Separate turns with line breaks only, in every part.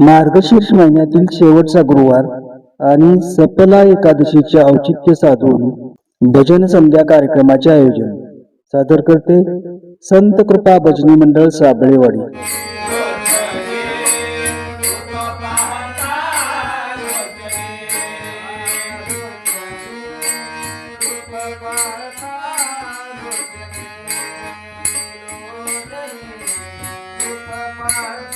मार्गशीर्ष महिन्यातील शेवटचा गुरुवार आणि सपला एकादशीचे औचित्य साधून भजन संध्या कार्यक्रमाचे आयोजन सादर करते संत कृपा भजनी मंडळ Sabalewadi Bye.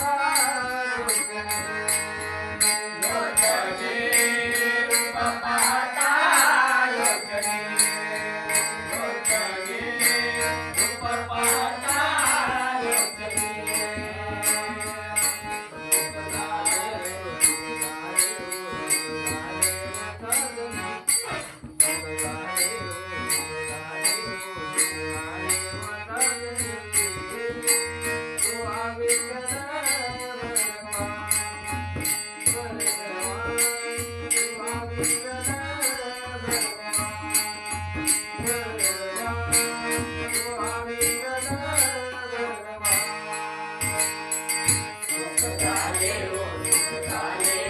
Hallelujah. Hallelujah.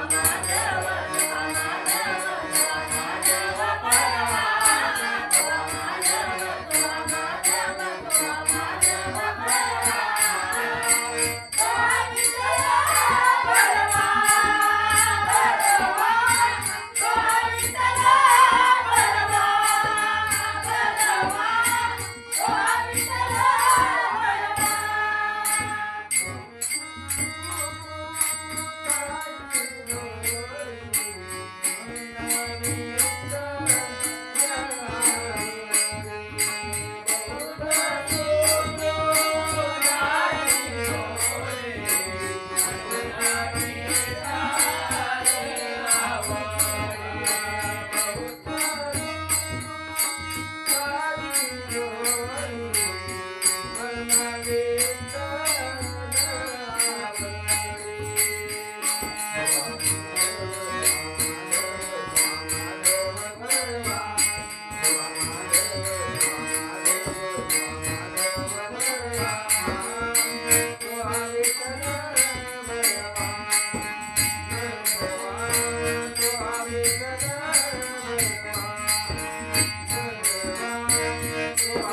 Amen.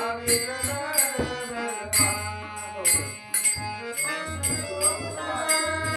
Amém, Rama